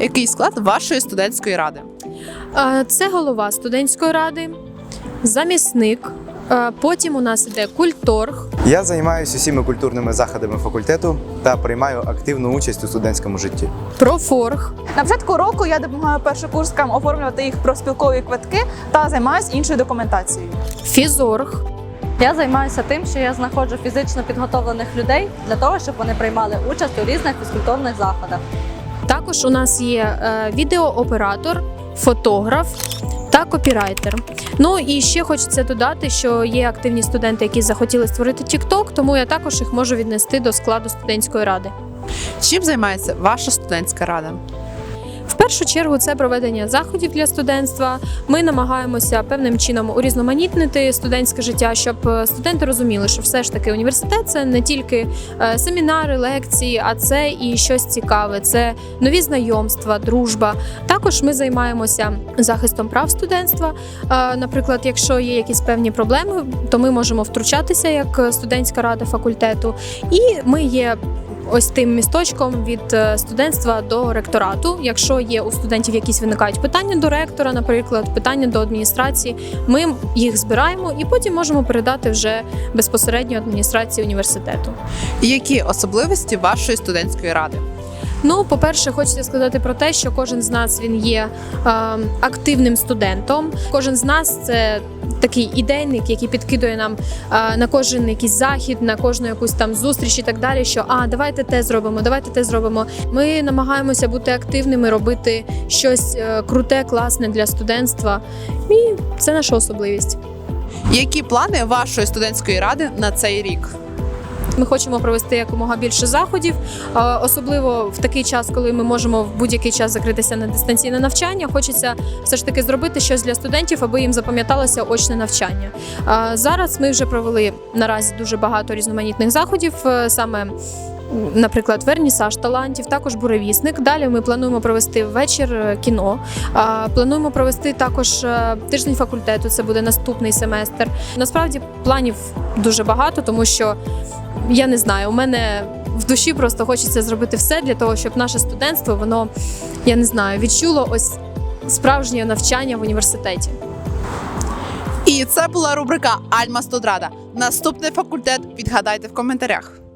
Який склад вашої студентської ради? Це голова студентської ради, замісник. Потім у нас іде культорг. Я займаюся усіма культурними заходами факультету та приймаю активну участь у студентському житті. Профорг, На початку року я допомагаю першокурсникам оформлювати їх профспілкові квитки та займаюся іншою документацією. фізорг, Я займаюся тим, що я знаходжу фізично підготовлених людей для того, щоб вони приймали участь у різних фізкультурних заходах. Також у нас є е, відеооператор, фотограф та копірайтер. Ну і ще хочеться додати, що є активні студенти, які захотіли створити TikTok, тому я також їх можу віднести до складу студентської ради. Чим займається ваша студентська рада? В першу чергу це проведення заходів для студентства. Ми намагаємося певним чином урізноманітнити студентське життя, щоб е, студенти розуміли, що все ж таки університет це не тільки е, семінари, лекції, а це і щось цікаве. Це нові знайомства, дружба. Також ми займаємося захистом прав студентства. Е, Наприклад, якщо є якісь певні проблеми, то ми можемо втручатися як студентська рада факультету, і ми є ось тим місточком від е, студентства до ректорату. Якщо є у студентів якісь виникають питання до ректора, наприклад, питання до адміністрації, ми їх збираємо і потім можемо передати вже безпосередньо адміністрації університету. Які особливості вашої студентської ради? Ну, по-перше, хочеться сказати про те, що кожен з нас він є е, активним студентом. Кожен з нас це такий ідейник, який підкидує нам е, на кожен якийсь захід, на кожну якусь там зустріч і так далі. Що а давайте те зробимо, давайте те зробимо. Ми намагаємося бути активними, робити щось е, круте, класне для студентства. І це наша особливість. Які плани вашої студентської ради на цей рік? Ми хочемо провести якомога більше заходів, особливо в такий час, коли ми можемо в будь-який час закритися на дистанційне навчання. Хочеться все ж таки зробити щось для студентів, аби їм запам'яталося очне навчання. Зараз ми вже провели наразі дуже багато різноманітних заходів, е, саме. Наприклад, вернісаж талантів, також буревісник. Далі ми плануємо провести вечір е, кіно. Плануємо провести також е, тиждень факультету. Це буде наступний семестр. Насправді планів дуже багато, тому що я не знаю, у мене в душі просто хочеться зробити все для того, щоб наше студентство, воно я не знаю, відчуло ось справжнє навчання в університеті. І це була рубрика Альма Студрада. Наступний факультет відгадайте в коментарях.